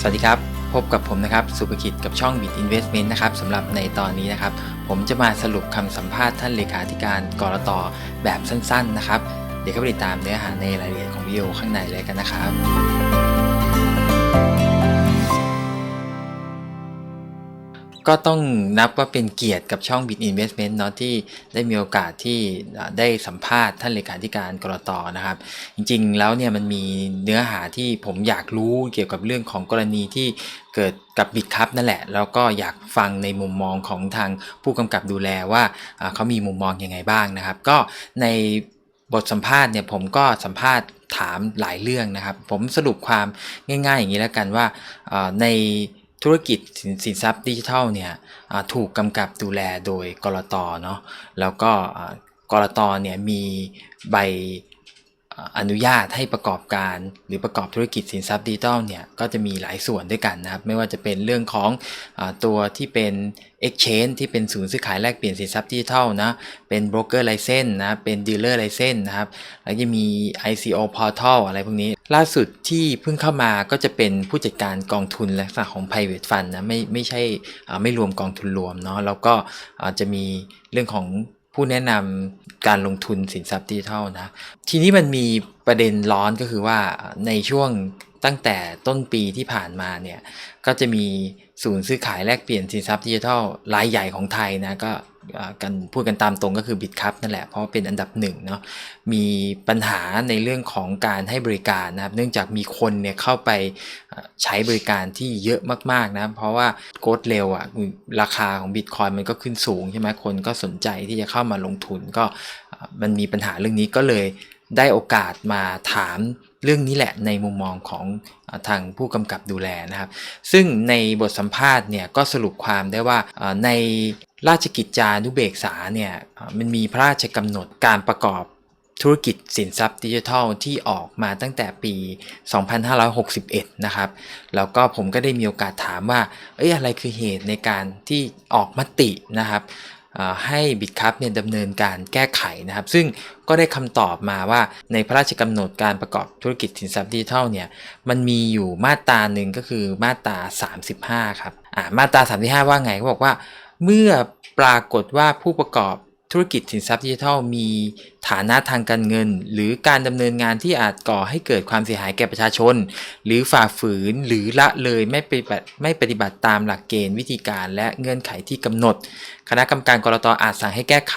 สวัสดีครับ พบกับผมนะครับสุภกิจกับช่อง Bit Investment นะครับสำหรับในตอนนี้นะครับ ผมจะมาสรุปคำสัมภาษณ์ท่านเลขาธิการกรตแบบสั้น ๆ นะครับ เดี๋ยวเข้าไปติดตามเนื้อหาในรายละเอียดของวิดีโอข้างในเลยกันนะครับ ก็ต้องนับว่าเป็นเกียรติกับช่อง Bit Investment เนาะที่ได้มีโอกาสที่ได้สัมภาษณ์ท่านเลขาธิการกรตนะครับ จริงๆ แล้วเนี่ยมันมีเนื้อหาที่ผมอยากรู้เกี่ยวกับเรื่องของกรณีที่เกิดกับบิดคัพนั่นแหละ แล้วก็อยากฟังในมุมมองของทางผู้กำกับดูแลว่าเขามีมุมมองยังไงบ้างนะครับ ก็ในบทสัมภาษณ์เนี่ยผมก็สัมภาษณ์ถามหลายเรื่องนะครับ ผมสรุปความง่าย ๆ อย่างนี้แล้วกันว่าใน ธุรกิจสินสินทรัพย์ดิจิทัลเนี่ยถูกกำกับดูแลโดยกรตเนาะแล้วก็กรตเนี่ยมีใบ อนุญาตให้ประกอบการหรือประกอบธุรกิจสินทรัพย์ดิจิทัลเนี่ยก็จะมีหลายส่วนด้วยกันนะครับ ไม่ว่าจะเป็นเรื่องของอตัวที่เป็น Exchange ที่เป็นศูนย์ซื้อขายแลกเปลี่ยนสินทรัพย์ดิจิทัลนะเป็น Broker License นะเป็น Dealer License นะครับ แล้วจะมี ICO Portal อะไรพวกนี้ ล่าสุดที่เพิ่งเข้ามาก็จะเป็นผู้จัดการกองทุนลักษณะของ private fund นะไม่ไม่ใช่อ่าไม่รวมกองทุนรวมเนาะแล้วก็อ่าจะมีเรื่องของ ผู้แนะนำการลงทุนสินทรัพย์ดิจิทัลนะ ทีนี้มันมีประเด็นร้อนก็คือว่าในช่วง ตั้งแต่ต้นปีที่ผ่านมาเนี่ยก็จะมีศูนย์ซื้อขายแลกเปลี่ยนสินทรัพย์ดิจิทัลรายใหญ่ของไทยนะก็อ่ากันพูดกันตามตรงก็คือบิตคัพนั่นแหละเพราะเป็นอันดับหนึ่งเนาะมีปัญหาในเรื่องของการให้บริการนะครับ เนื่องจากมีคนเนี่ยเข้าไปใช้บริการที่เยอะมากๆนะเพราะว่าโกดเร็วอะราคาของบิตคอยมันก็ขึ้นสูงใช่ไหมคนก็สนใจที่จะเข้ามาลงทุนก็มันมีปัญหาเรื่องนี้ก็เลย ได้โอกาสมาถามเรื่องนี้แหละในมุมมองของทางผู้กำกับดูแลนะครับ ซึ่งในบทสัมภาษณ์เนี่ยก็สรุปความได้ว่าในราชกิจจานุเบกษาเนี่ยมันมีพระราชกำหนดการประกอบธุรกิจสินทรัพย์ดิจิทัลที่ออกมาตั้งแต่ปี 2561 นะครับ แล้วก็ผมก็ได้มีโอกาสถามว่า เอ้ยอะไรคือเหตุในการที่ออกมตินะครับ ให้บิตคัพเนี่ยดำเนินการแก้ไขนะครับ ซึ่งก็ได้คำตอบมาว่าในพระราชกำหนดการประกอบธุรกิจสินทรัพย์ดิจิทัลเนี่ยมันมีอยู่มาตราหนึ่งก็คือมาตรา 35 ครับ อ่ามาตรา 35 ว่าไงเขาบอกว่า เมื่อปรากฏว่าผู้ประกอบ ธุรกิจสินทรัพย์ดิจิทัลมีฐานะทางการเงิน หรือการดำเนินงานที่อาจก่อให้เกิดความเสียหายแก่ประชาชน หรือฝ่าฝืนหรือละเลยไม่ปฏิบัติไม่ปฏิบัติตามหลักเกณฑ์วิธีการและเงื่อนไขที่กำหนด คณะกรรมการกรตอาจสั่งให้แก้ไข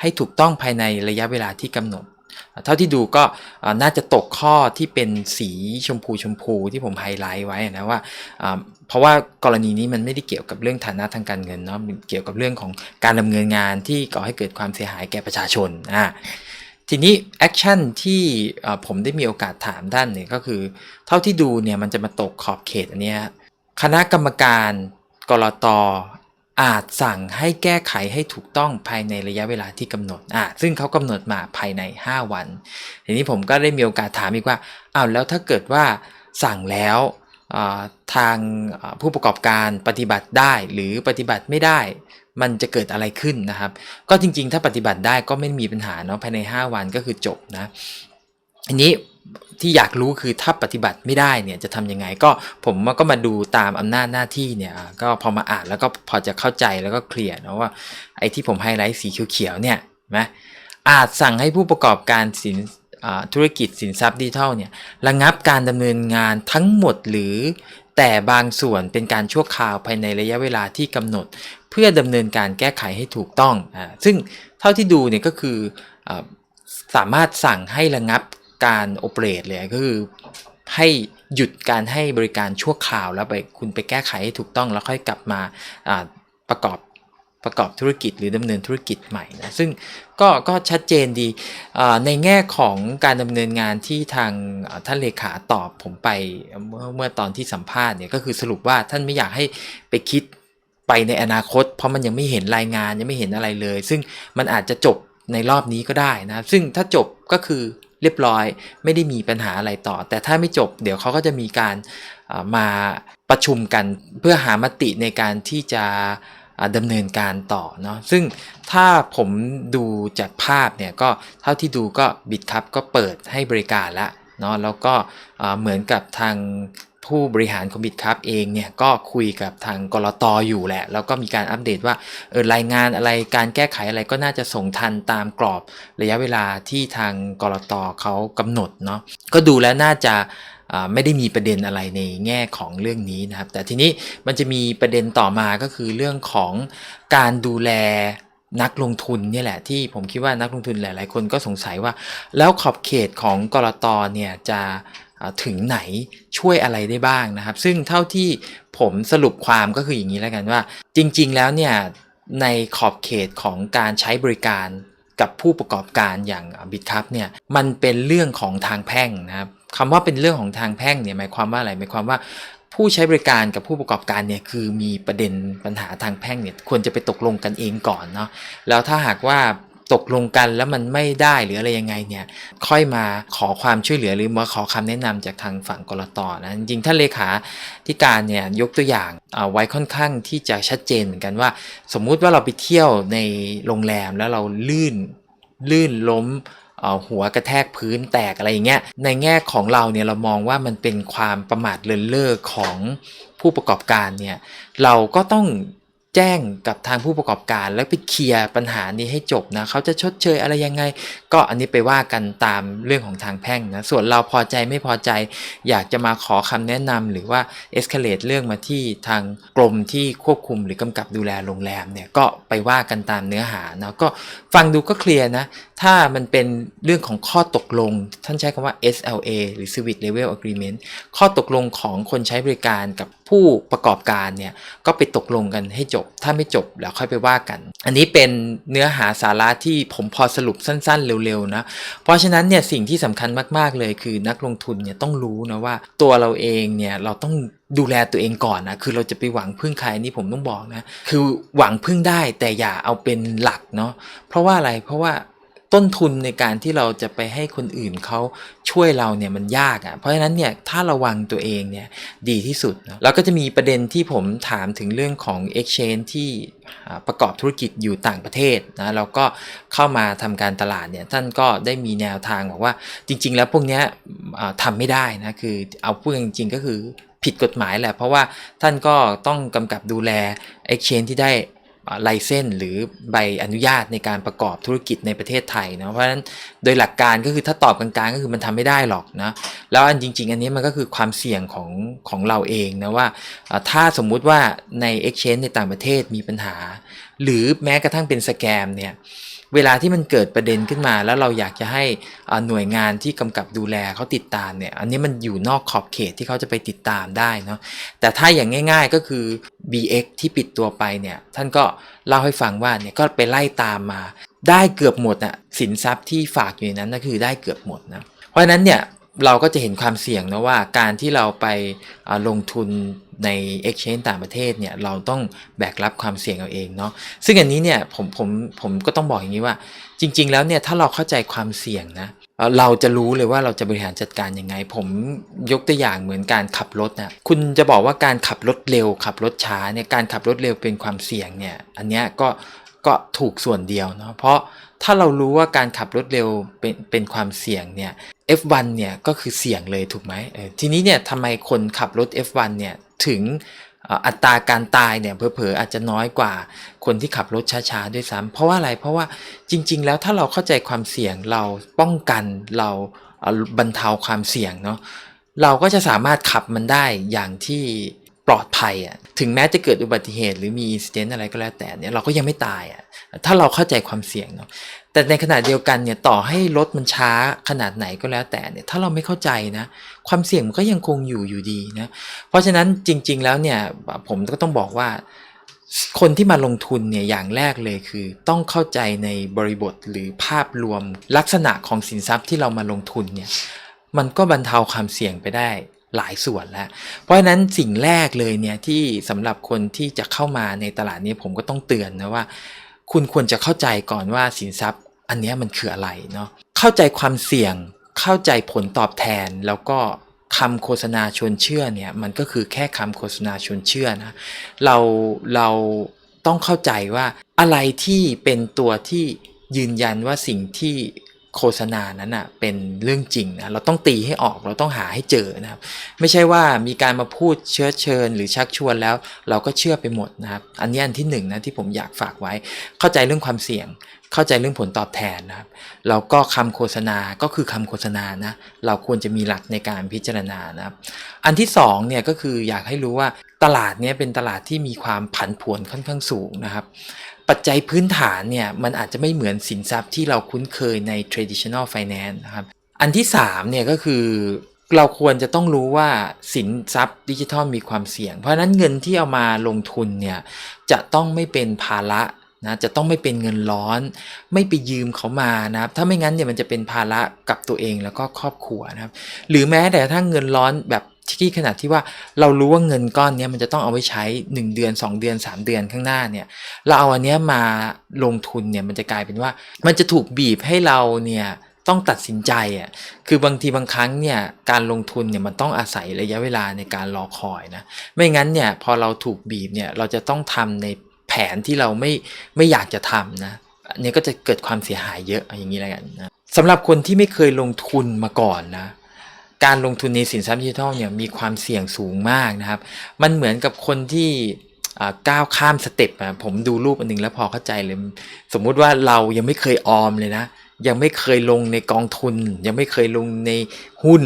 ให้ถูกต้องภายในระยะเวลาที่กำหนด เท่าที่ดูก็น่าจะตกข้อที่เป็นสีชมพูชมพูที่ผมไฮไลท์ไว้นะว่า เพราะว่ากรณีนี้มันไม่ได้เกี่ยวกับเรื่องฐานะทางการเงินเนาะมันเกี่ยวกับเรื่องของการดำเนินงานที่ก่อให้เกิดความเสียหายแก่ประชาชนอ่าทีนี้แอคชั่นที่ผมได้มีโอกาสถามท่านเนี่ยก็คือ เท่าที่ดูเนี่ยมันจะมาตกขอบเขตอันเนี้ยคณะกรรมการกรตอ อาจสั่งให้แก้ไขให้ถูกต้องภายในระยะเวลาที่กำหนดอะซึ่งเขากำหนดมาภายใน 5 วัน ทีนี้ผมก็ได้มีโอกาสถามอีกว่าอ้าวแล้วถ้าเกิดว่าสั่งแล้วทางผู้ประกอบการปฏิบัติได้หรือปฏิบัติไม่ได้ มันจะเกิดอะไรขึ้นนะครับ ก็จริงๆ ถ้าปฏิบัติได้ก็ไม่มีปัญหาเนาะภายใน 5 วันก็คือจบนะอันนี้ ที่อยากรู้คือถ้าปฏิบัติไม่ได้เนี่ยจะทำยังไงก็ผมก็มาดูตามอำนาจหน้าที่เนี่ยอะก็พอมาอ่านแล้วก็พอจะเข้าใจแล้วก็เคลียร์นะว่าไอ้ที่ผมไฮไลท์สีเขียวๆเนี่ยนะอาจสั่งให้ผู้ประกอบการสินธุรกิจสินทรัพย์ดิจิทัลเนี่ยระงับการดำเนินงานทั้งหมดหรือแต่บางส่วนเป็นการชั่วคราวภายในระยะเวลาที่กำหนด เพื่อดำเนินการแก้ไขให้ถูกต้องอ่าซึ่งเท่าที่ดูเนี่ยก็คืออสามารถสั่งให้ระงับ การโอเปเรตเลยก็คือให้หยุดการให้บริการชั่วคราวแล้วไปคุณไปแก้ไขให้ถูกต้องแล้วค่อยกลับมาประกอบประกอบธุรกิจหรือดำเนินธุรกิจใหม่นะซึ่งก็ก็ชัดเจนดีในแง่ของการดำเนินงานที่ทางท่านเลขาตอบผมไปเมื่อเมื่อตอนที่สัมภาษณ์เนี่ยก็คือสรุปว่าท่านไม่อยากให้ไปคิดไปในอนาคต เพราะมันยังไม่เห็นรายงานยังไม่เห็นอะไรเลย ซึ่งมันอาจจะจบในรอบนี้ก็ได้นะซึ่งถ้าจบก็คือ เรียบร้อย ไม่ได้มีปัญหาอะไรต่อ แต่ถ้าไม่จบเดี๋ยวเขาก็จะมีการมาประชุมกันเพื่อหามติในการที่จะอ่าดำเนินการต่อเนาะซึ่งถ้าผมดูจากภาพเนี่ยก็เท่าที่ดูก็บิดครับก็เปิดให้บริการละเนาะแล้วก็เหมือนกับทาง ผู้บริหารของบิตครับเองเนี่ยก็คุยกับทางกรตอยู่แหละ แล้วก็มีการอัปเดตว่าเออรายงานอะไรการแก้ไขอะไรก็น่าจะส่งทันตามกรอบระยะเวลาที่ทางกรตเขากำหนดเนาะก็ดูแล้วน่าจะไม่ได้มีประเด็นอะไรในแง่ของเรื่องนี้นะครับ แต่ทีนี้มันจะมีประเด็นต่อมาก็คือเรื่องของการดูแลนักลงทุนเนี่ยแหละที่ผมคิดว่านักลงทุนหลาย ๆ คนก็สงสัยว่า แล้วขอบเขตของกรตเนี่ยจะ ถึงไหนช่วยอะไรได้บ้างนะครับ ซึ่งเท่าที่ผมสรุปความก็คืออย่างนี้แล้วกันว่า จริง ๆ แล้วเนี่ยในขอบเขตของการใช้บริการกับผู้ประกอบการอย่างบิตคัพเนี่ยมันเป็นเรื่องของทางแพ่งนะครับคำว่าเป็นเรื่องของทางแพ่งเนี่ยหมายความว่าอะไรหมายความว่าผู้ใช้บริการกับผู้ประกอบการเนี่ยคือมีประเด็นปัญหาทางแพ่งเนี่ยควรจะไปตกลงกันเองก่อนเนาะแล้วถ้าหากว่า ตกลงกันแล้วมันไม่ได้หรืออะไรยังไงเนี่ยค่อยมาขอความช่วยเหลือหรือมาขอคำแนะนำจากทางฝั่งกรตนะจริงท่านเลขาธิการเนี่ยยกตัวอย่างเอาไว้ค่อนข้างที่จะชัดเจนเหมือนกันว่า สมมุติว่าเราไปเที่ยวในโรงแรมแล้วเราลื่นลื่นล้มหัวกระแทกพื้นแตกอะไรอย่างเงี้ย ในแง่ของเราเนี่ยเรามองว่ามันเป็นความประมาทเลินเล่อของผู้ประกอบการเนี่ย เราก็ต้อง แจ้งกับทางผู้ประกอบการ แล้วไปเคลียร์ปัญหานี้ให้จบนะเขาจะชดเชยอะไรยังไง ก็อันนี้ไปว่ากันตามเรื่องของทางแพ่งนะส่วนเราพอใจไม่พอใจ อยากจะมาขอคำแนะนำหรือว่า escalate เรื่องมาที่ทางกรมที่ควบคุมหรือกำกับดูแลโรงแรมเนี่ยก็ไปว่ากันตามเนื้อหานะก็ฟังดูก็เคลียร์นะ ถ้ามันเป็นเรื่องของข้อตกลง ท่านใช้คำว่า SLA หรือ Service Level Agreement ข้อตกลงของคนใช้บริการกับผู้ประกอบการเนี่ย ก็ไปตกลงกันให้จบ ถ้าไม่จบแล้วค่อยไปว่ากัน อันนี้เป็นเนื้อหาสาระที่ผมพอสรุปสั้นๆ เร็วๆนะ เพราะฉะนั้นเนี่ยสิ่งที่สำคัญมากๆเลยคือนักลงทุนเนี่ยต้องรู้นะว่าตัวเราเองเนี่ยเราต้องดูแลตัวเองก่อนนะ คือเราจะไปหวังพึ่งใครนี่ผมต้องบอกนะ คือหวังพึ่งได้แต่อย่าเอาเป็นหลักเนาะ เพราะว่าอะไร เพราะว่า ต้นทุนในการที่เราจะไปให้คนอื่นเขาช่วยเราเนี่ยมันยากอะ่ะเพราะฉะนั้นเนี่ยถ้าระวังตัวเองเนี่ยดีที่สุดนะแล้วก็จะมีประเด็นที่ผมถามถึงเรื่องของ exchange ที่อ่ประกอบธุรกิจอยู่ต่างประเทศนะเราก็เข้ามาทำการตลาดเนี่ยท่านก็ได้มีแนวทางบอกว่าจริง ๆ แล้วพวกเนี้ยอ่าทำไม่ได้นะคือเอาพูดจริง ๆ ก็คือผิดกฎหมายแหละเพราะว่าท่านก็ต้องกำกับดูแล exchange ที่ได้ ไลเซนหรือใบอนุญาตในการประกอบธุรกิจในประเทศไทยนะเพราะฉะนั้นโดยหลักการก็คือถ้าตอบกลางๆก็คือมันทำไม่ได้หรอกนะแล้วอันจริง ๆ อันนี้มันก็คือความเสี่ยงของของเราเองนะว่าอ่าถ้าสมมุติว่าใน Exchange ในต่างประเทศมีปัญหา หรือแม้กระทั่งเป็นสแกมเนี่ย เวลาที่มันเกิดประเด็นขึ้นมา แล้วเราอยากจะให้หน่วยงานที่กำกับดูแลเขาติดตามเนี่ยอันนี้มันอยู่นอกขอบเขตที่เขาจะไปติดตามได้เนาะแต่ถ้าอย่างง่าย ๆก็คือ BX ที่ปิดตัวไปเนี่ยท่านก็เล่าให้ฟังว่าเนี่ยก็ไปไล่ตามมา ได้เกือบหมดอะสินทรัพย์ที่ฝากอยู่ในนั้นก็คือได้เกือบหมดนะเพราะฉะนั้นเนี่ยเราก็จะเห็นความเสี่ยงนะว่าการที่เราไปลงทุน ใน Exchange ต่างประเทศเนี่ยเราต้องแบกรับความเสี่ยงเอาเองเนาะซึ่งอันนี้เนี่ยผมผมผมก็ต้องบอกอย่างนี้ว่า จริง ๆ แล้วเนี่ยถ้าเราเข้าใจความเสี่ยงนะเราจะรู้เลยว่าเราจะบริหารจัดการยังไง ผมยกตัวอย่างเหมือนการขับรถนะคุณจะบอกว่าการขับรถเร็ว ขับรถช้าเนี่ยการขับรถเร็วเป็นความเสี่ยงเนี่ยอันเนี้ยก็ก็ถูกส่วนเดียวเนาะเพราะถ้าเรารู้ว่าการขับรถเร็วเป็นเป็นความเสี่ยงเนี่ย F1 เนี่ยก็คือเสี่ยงเลยถูกไหมทีนี้เนี่ยทำไมคนขับรถ F1 เนี่ย ถึงอัตราการตายเนี่ยเผลอๆอาจจะน้อยกว่าคนที่ขับรถช้าๆด้วยซ้ำเพราะว่าอะไรเพราะว่าจริง ๆ แล้วถ้าเราเข้าใจความเสี่ยงเราป้องกันเราบรรเทาความเสี่ยงเนาะเราก็จะสามารถขับมันได้อย่างที่ ปลอดภัยอะถึงแม้จะเกิดอุบัติเหตุหรือมีอินซิเดนต์อะไรก็แล้วแต่เนี่ยเราก็ยังไม่ตายอะถ้าเราเข้าใจความเสี่ยงเนาะแต่ในขณะเดียวกันเนี่ยต่อให้รถมันช้าขนาดไหนก็แล้วแต่เนี่ยถ้าเราไม่เข้าใจนะความเสี่ยงมันก็ยังคงอยู่อยู่ดีนะเพราะฉะนั้นจริง ๆ แล้วเนี่ยผมก็ต้องบอกว่าคนที่มาลงทุนเนี่ยอย่างแรกเลยคือ ต้องเข้าใจในบริบทหรือภาพรวมลักษณะของสินทรัพย์ที่เรามาลงทุนเนี่ยมันก็บรรเทาความเสี่ยงไปได้ หลายส่วนแล้ว เพราะฉะนั้นสิ่งแรกเลยเนี่ยที่สำหรับคนที่จะเข้ามาในตลาดนี้ผมก็ต้องเตือนนะว่า คุณควรจะเข้าใจก่อนว่าสินทรัพย์ อันนี้มันคืออะไรเนาะเข้าใจความเสี่ยง เข้าใจผลตอบแทนแล้วก็คำโฆษณาชวนเชื่อเนี่ยมันก็คือแค่คำโฆษณาชวนเชื่อนะเราเราต้องเข้าใจว่าอะไรที่เป็นตัวที่ยืนยันว่าสิ่งที่ โฆษณานั้นอะเป็นเรื่องจริงนะเราต้องตีให้ออกเราต้องหาให้เจอนะครับ ไม่ใช่ว่ามีการมาพูดเชื้อเชิญ หรือชักชวนแล้ว เราก็เชื่อไปหมดนะครับ อันนี้อันที่หนึ่งนะที่ผมอยากฝากไว้ เข้าใจเรื่องความเสี่ยง เข้าใจเรื่องผลตอบแทนนะครับแล้วก็คำโฆษณาก็คือคำโฆษณานะเราควรจะมีหลักในการพิจารณานะครับ อันที่สองเนี่ยก็คืออยากให้รู้ว่าตลาดเนี้ยเป็นตลาดที่มีความผันผวนค่อนข้างสูงนะครับ ปัจจัยพื้นฐานเนี่ยมันอาจจะไม่เหมือนสินทรัพย์ที่เราคุ้นเคยใน traditional finance นะครับ อันที่3เนี่ยก็คือเราควรจะต้องรู้ว่าสินทรัพย์ดิจิทัลมีความเสี่ยง เพราะนั้นเงินที่เอามาลงทุนเนี่ยจะต้องไม่เป็นภาระนะจะต้องไม่เป็นเงินร้อน ไม่ไปยืมเขามานะครับ ถ้าไม่งั้นเนี่ยมันจะเป็นภาระกับตัวเองแล้วก็ครอบครัวนะครับ หรือแม้แต่ถ้าเงินร้อนแบบ ที่ขนาดที่ว่าเรารู้ว่าเงินก้อนนี้มันจะต้องเอาไว้ใช้ 1 เดือน 2 เดือน 3 เดือนข้างหน้าเนี่ยเราเอาอันเนี้ยมาลงทุนเนี่ยมันจะกลายเป็นว่า มันจะถูกบีบให้เราเนี่ยต้องตัดสินใจอะ คือบางทีบางครั้งเนี่ยการลงทุนเนี่ยมันต้องอาศัยระยะเวลาในการรอคอยนะ ไม่งั้นเนี่ยพอเราถูกบีบเนี่ยเราจะต้องทำในแผนที่เราไม่ไม่อยากจะทำนะอันนี้ก็จะเกิดความเสียหายเยอะอย่างนี้แล้วกันนะสำหรับคนที่ไม่เคยลงทุนมาก่อนนะ การลงทุนในสินทรัพย์ดิจิทัลเนี่ยมีความเสี่ยงสูงมากนะครับ มันเหมือนกับคนที่ก้าวข้ามสเต็ปอะผมดูรูปอันหนึงแล้วพอเข้าใจเลย สมมุติว่าเรายังไม่เคยออมเลยนะ ยังไม่เคยลงในกองทุน ยังไม่เคยลงในหุ้น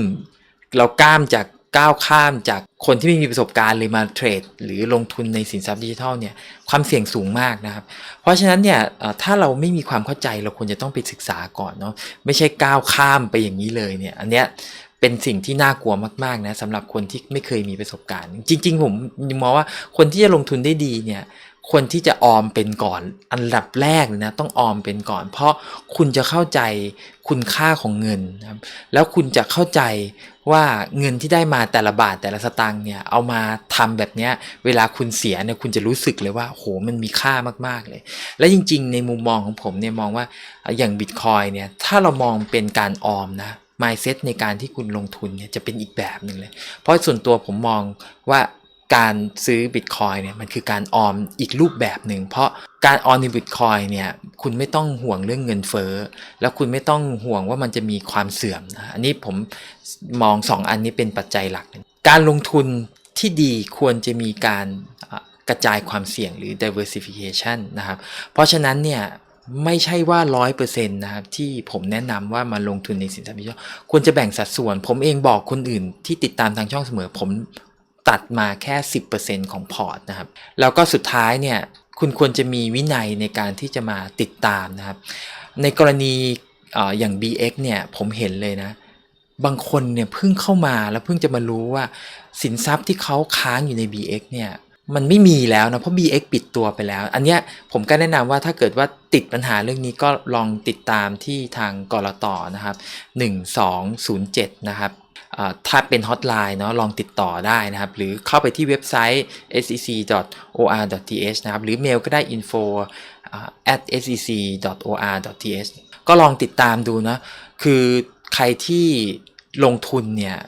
เราก้ามจากก้าวข้ามจากคนที่ไม่มีประสบการณ์เลยมาเทรด หรือลงทุนในสินทรัพย์ดิจิทัลเนี่ยความเสี่ยงสูงมากนะครับ เพราะฉะนั้นเนี่ยถ้าเราไม่มีความเข้าใจเราควรจะต้องไปศึกษาก่อนเนาะไม่ใช่ก้าวข้ามไปอย่างนี้เลยเนี่ยอันเนี้ย เป็นสิ่งที่น่ากลัวมากๆนะสำหรับคนที่ไม่เคยมีประสบการณ์ จริง ๆ ผมมองว่าคนที่จะลงทุนได้ดีเนี่ยควรที่จะออมเป็นก่อนอันดับแรกเลยนะต้องออมเป็นก่อน เพราะคุณจะเข้าใจคุณค่าของเงินนะครับแล้วคุณจะเข้าใจว่าเงินที่ได้มาแต่ละบาทแต่ละสตางค์เนี่ยเอามาทำแบบเนี้ยเวลาคุณเสียเนี่ยคุณจะรู้สึกเลยว่าโหมันมีค่ามากๆเลย และจริง ๆ ในมุมมองของผมเนี่ยมองว่าอย่างบิตคอยเนี่ยถ้าเรามองเป็นการออมนะ mindset ในการที่คุณลงทุนเนี่ยจะเป็นอีกแบบหนึ่งเลย เพราะส่วนตัวผมมองว่าการซื้อบิตคอยเนี่ยมันคือการออมอีกรูปแบบหนึ่งเพราะการออมในบิตคอยเนี่ยคุณไม่ต้องห่วงเรื่องเงินเฟ้อแล้วคุณไม่ต้องห่วงว่ามันจะมีความเสื่อมนะอันนี้ผมมองสองอันนี้เป็นปัจจัยหลัก การลงทุนที่ดีควรจะมีการกระจายความเสี่ยงหรือ diversification นะครับ เพราะฉะนั้นเนี่ย ไม่ใช่ว่า100%นต์นะครับที่ผมแนะนำว่ามาลงทุนในสินทรัพย์ดิจิทัลควรจะแบ่งสัดส่วน ผมเองบอกคนอื่นที่ติดตามทางช่องเสมอ ผมตัดมาแค่ 10%ของพอร์ตนะครับ แล้วก็สุดท้ายเนี่ยคุณควรจะมีวินัยในการที่จะมาติดตามนะครับ ในกรณีเอ่ออย่าง BX เนี่ยผมเห็นเลยนะ บางคนเนี่ยเพิ่งเข้ามาแล้วเพิ่งจะมารู้ว่าสินทรัพย์ที่เขาค้างอยู่ใน BX เนี่ย มันไม่มีแล้วนะเพราะ BX ปิดตัวไปแล้ว อันเนี้ยผมก็แนะนำว่าถ้าเกิดว่าติดปัญหาเรื่องนี้ก็ลองติดตามที่ทางกรตนะครับ 1207 นะครับถ้าเป็นฮอตไลน์เนาะลองติดต่อได้นะครับ หรือเข้าไปที่เว็บไซต์ sec.or.th นะครับ หรือเมลก็ได้ info at sec.or.th ก็ลองติดตามดูนะ คือใครที่ลงทุนเนี่ย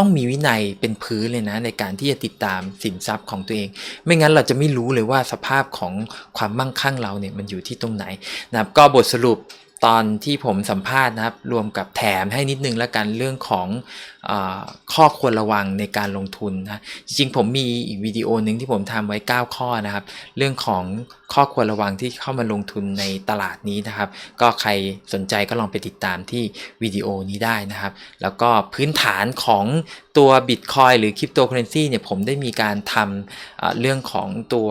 ต้องมีวินัยเป็นพื้นเลยนะ ในการที่จะติดตามสินทรัพย์ของตัวเอง ไม่งั้นเราจะไม่รู้เลยว่าสภาพของความมั่งคั่งเราเนี่ยมันอยู่ที่ตรงไหนนะครับก็บทสรุป ตอนที่ผมสัมภาษณ์นะครับ รวมกับแถมให้นิดนึงแล้วกันเรื่องของอข้อควรระวังในการลงทุนนะจริงๆ ผมมีอีกวิดีโอหนึ่งที่ผมทำไว้ 9 ข้อนะครับ เรื่องของข้อควรระวังที่เข้ามาลงทุนในตลาดนี้นะครับ ก็ใครสนใจก็ลองไปติดตามที่วิดีโอนี้ได้นะครับ แล้วก็พื้นฐานของตัว Bitcoin หรือ Cryptocurrency เนี่ยผมได้มีการทำเรื่องของตัว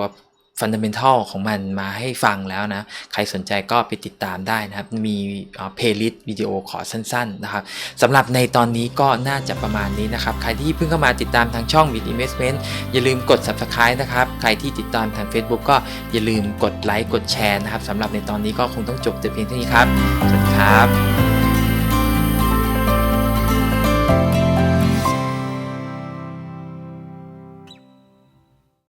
ฟันดัมเ n นทัลของมันมาให้ฟังแล้วนะ ใครสนใจก็ไปติดตามได้นะครับ มีเพลย์ลิสต์วิดีโอขอสั้นๆนะครับสำหรับในตอนนี้ก็น่าจะประมาณนี้นะครับ ใครที่เพิ่งเข้ามาติดตามทางช่อง Bit Investment อย่าลืมกด Subscribe นะครับ ใครที่ติดตามทาง Facebook ก็อย่าลืมกดไลค์กดแชร์นะครับสำหรับในตอนนี้ก็คงต้องจบแต่เพียงเท่านี้ครับ สวัสดีครับ